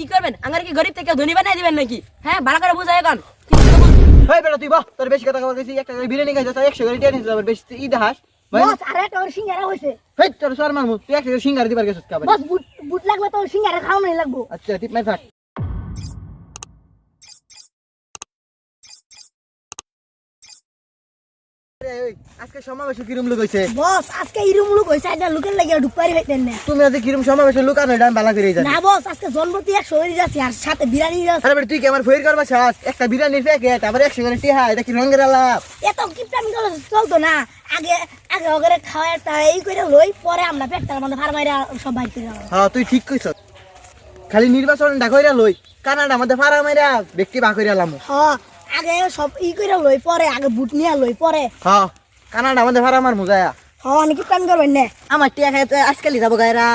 কি করবেন? আমার কি গরিব থেকে ধনী বানাই দিবেন নাকি? হ্যাঁ ভাড়া করে বুঝা এখন। ভাই বেটা তুই বাহ তোর বেশি কথা বলছিস একটা করে বিরিয়ানি খাইছিস তাই একশো গাড়ি টেনে যাবার বেশি ঈদ হাস। ভাই বস আরে তোর সিঙ্গারা হইছে হেই তোর সর মারমু তুই একশো করে দিবার গেছিস কাবার বস বুট বুট লাগবে তোর সিঙ্গারা খাওয়া নাই লাগবো। আচ্ছা টিপ মাই থাক আরে ওই, আজকে সমাবেশে কিরম লোক হইছে? বস আজকে ইরুম লোক হইছে এটা লোকের লাগে ঢুকপারি হইতেন না। তুমি আজকে কিরম সমাবেশে লুকানো এটা আমি বালা করে জানি না বস আজকে জন্মতি এক শরীর যাচ্ছে আর সাথে বিরিয়ানি যাচ্ছে। আরে তুই কি আমার ফের করবা চাস একটা বিরিয়ানির প্যাকেট আবার একশো করে টিহা এটা কি রঙের আলাপ? এত কিপটামি করে চলতো না। আগে আগে ওগরে খাওয়ার তা এই করে লই পরে আমরা পেটটার মধ্যে ফার্মাইরা সব বাইর করে হ্যাঁ তুই ঠিক কইছ খালি নির্বাচন ডাকইরা লই কানাডা আমাদের ফারা ব্যক্তি কইরা লামু। হ আগে সব ই করে লই পরে আগে বুট নিয়ে লই পরে। হ্যাঁ কানাডা আমাদের ফারা মার মুজায়া। হ অনেক কিপটামি করবেন না? আমার টিয়া খাই তো আজকালই যাব গায়রা।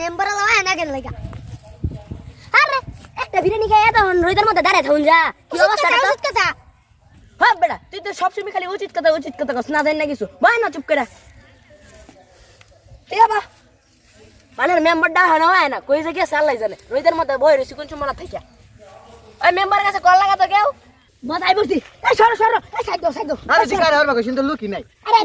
মেম্বার না কেন লাগা আরে একটা বিরিয়ানি খাই এত রইদের মধ্যে দাঁড়ায় থাকুন যা। কি অবস্থা কথা হ্যাঁ বেটা তুই তো সবসময় খালি উচিত কথা উচিত কথা কস না জানি না কিছু। বাই না চুপ করে। ঠিক আছে মানে মেম্বারটা হয় না হয় না কই যে গেছে আল্লাহ জানে। রোহিতের মধ্যে বই রয়েছে কোন সময় থেকে ওই মেম্বার কাছে কল লাগা তো কেউ? বসাই বসি এই সরো সরো। এই সাইড দাও সাইড দাও। আরে শিকার হরবা কইছিন তো লুকি নাই। আরে।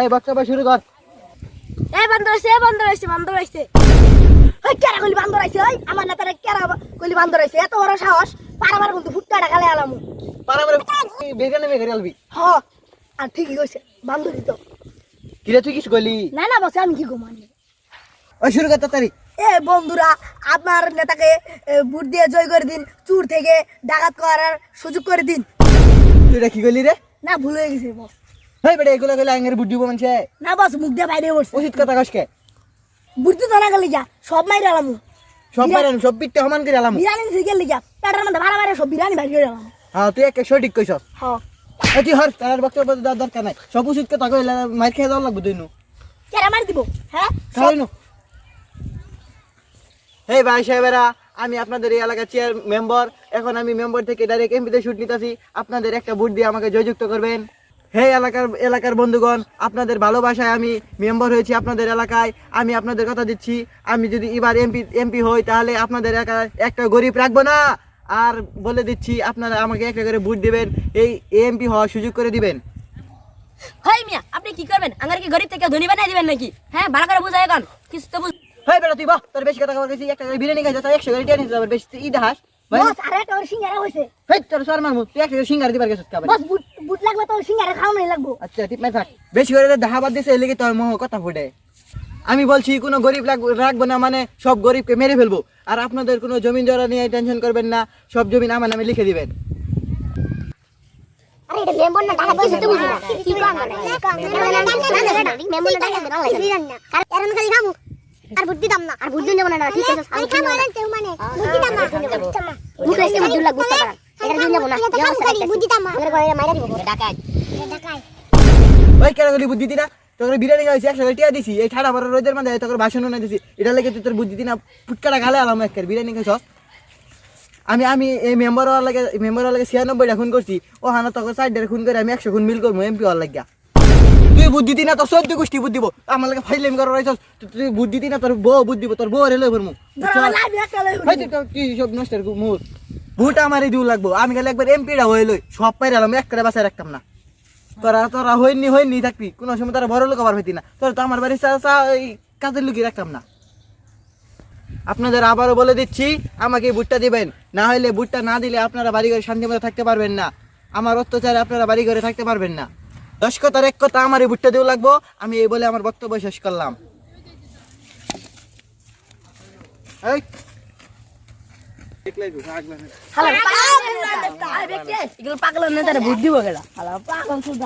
এই বক্তব্য শুরু কর। এই বন্ধ হইছে এই বন্ধ হইছে বন্ধ হইছে। ওই কেরা কইলি বন্ধ হইছে? ওই আমার নেতারে কেরা কইলি বন্ধ হইছে? এত বড় সাহস। পারাবার কিন্তু ফুটকা ঢাকালে আলামু। বেগানে আলবি। আর ঠিকই কইছে কিরে তুই কিছু কইলি? না না বসে আমি কি ঘুমানি ওই শুরু কর তাড়াতাড়ি। এ বন্ধুরা আপনার নেতাকে ভোট দিয়ে জয় করে দিন চুর থেকে ডাকাত করার সুযোগ করে দিন। তুই কি কইলি রে? না ভুল হয়ে গেছে বস। হেই বেটা এগুলো কইলে আঙ্গের বুদ্ধি মানুষে না বস মুখ দিয়ে বাইরে পড়ছে উচিত কথা কসকে তো না গেলি যা সব মাইরে আলামু। সব পারেন সব সমান করে আলাম। বিরিয়ানি থেকে গেলি যা। পেটের মধ্যে ভাড়া সব বিরিয়ানি বাইরে করে আলাম হ্যাঁ তুই সঠিক কইছ হ। এই তুই হর তার বক্তব্য দেওয়ার দরকার নাই। সব কইলে মার খেয়ে দেওয়া লাগবে কেরা মারি দিব? হ্যাঁ? নু। হে ভাই সাহেবেরা আমি আপনাদের এই এলাকার চেয়ার মেম্বার এখন আমি মেম্বার থেকে ডাইরেক্ট এমপিতে শুট নিতেছি। আপনাদের একটা ভোট দিয়ে আমাকে জয়যুক্ত করবেন। হে এলাকার এলাকার বন্ধুগণ আপনাদের ভালোবাসায় আমি মেম্বার হয়েছি আপনাদের এলাকায়। আমি আপনাদের কথা দিচ্ছি। আমি যদি এবার এমপি এমপি হই তাহলে আপনাদের এলাকায় একটা গরিব রাখব না। আর বলে দিচ্ছি আপনারা আমাকে একটা করে ভোট দিবেন এই এমপি হওয়ার সুযোগ করে দিবেন। হাই মিয়া আপনি কি করবেন? আমার কি গরিব থেকে ধনী বানাই দিবেন নাকি? হ্যাঁ ভালো করে বুঝাই এখন। কিছু তো বুঝ হ্যাঁ বেটা তুই বাহ তোর বেশি কথা বলছিস একটা করে বিরিয়ানি খাইছিস তাই একশো করে টিয়া নিছিস আবার বেশি ঈদ হাস ভাই বস আরে তোর সিঙ্গারা হইছে। হেই তোর সর মারমু তুই একটা সিঙ্গার দিবার গেছিস কাবার বস বুট বুট লাগবে তোর সিঙ্গারা খাওয়া নাই লাগবো। আচ্ছা ঠিক নাই থাক। বেশি করে দেখা বাদ দিছে এলিগে তোর মোহ কথা ফুটে। আমি বলছি কোনো গরিব রাখব না মানে সব গরিবকে মেরে ফেলব। আর আপনাদের কোনো জমিন জরা নিয়ে টেনশন করবেন না সব জমিন আমার নামে লিখে দিবেন। আরে টাকা দেন না কারণ খালি খামু আর বুদ্ধি দাম না। আর বুদ্ধি নেব না ঠিক আছে আমি খামু আর তেও মানে বুদ্ধি দাম না। মুখে এসে বুদ্ধি লাগ বুঝতে এটা বুদ্ধি নেব না। বুদ্ধি দাম না। করে মাইরা দিব ডাকাই ডাকাই ওই কেন গলি বুদ্ধি দিনা তোর বিরিয়ানি খাইছি একশো টিয়া দিছি এই ঠাডা বড় রোদের মধ্যে তোর ভাষণ না দিছি। এটা লেগে তুই তোর বুদ্ধি দিনা ফুটকাটা গালে আলাম একের বিরিয়ানি খাইছ? আমি আমি এই মেম্বার হওয়ার লাগে মেম্বার হওয়ার লাগে ছিয়ানব্বইটা খুন করছি। ও হানা তোকে সাইডের খুন করে আমি একশো খুন মিল করব এমপি হওয়ার লাগিয়া। তুই বুদ্ধি দিনা তোর চোদ্দ গোষ্ঠী বুদ্ধি দিব আমার লাগে ফাইলেম করার রয়েছ তুই বুদ্ধি দিনা তোর বউ বুদ্ধি দিব তোর বউ রেলে ভরমু। তুই সব নষ্টের মুখ। ভোট আমারই দিউ লাগবো আমি গেলে একবার এমপিটা হয়ে লই সব পাইরে আলাম এক করে বাসায় রাখতাম না। তোরা তোরা হইনি হইনি থাকবি। কোনো সময় তোরা বড় লোক আবার হইতি না। তোর তো আমার বাড়ির কাজের লুকিয়ে রাখতাম না। আপনাদের আবারও বলে দিচ্ছি, আমাকে বুটটা দিবেন। না হলে বুটটা না দিলে আপনারা বাড়ি ঘরে শান্তি মতো থাকতে পারবেন না। আমার অত্যাচারে আপনারা বাড়ি ঘরে থাকতে পারবেন না। দশ কথার এক কথা আমার এই বুটটা দেওয়া লাগবো। আমি এই বলে আমার বক্তব্য শেষ করলাম। এই পাগল নেতারে ভোট দিব হালা পাগল শুধু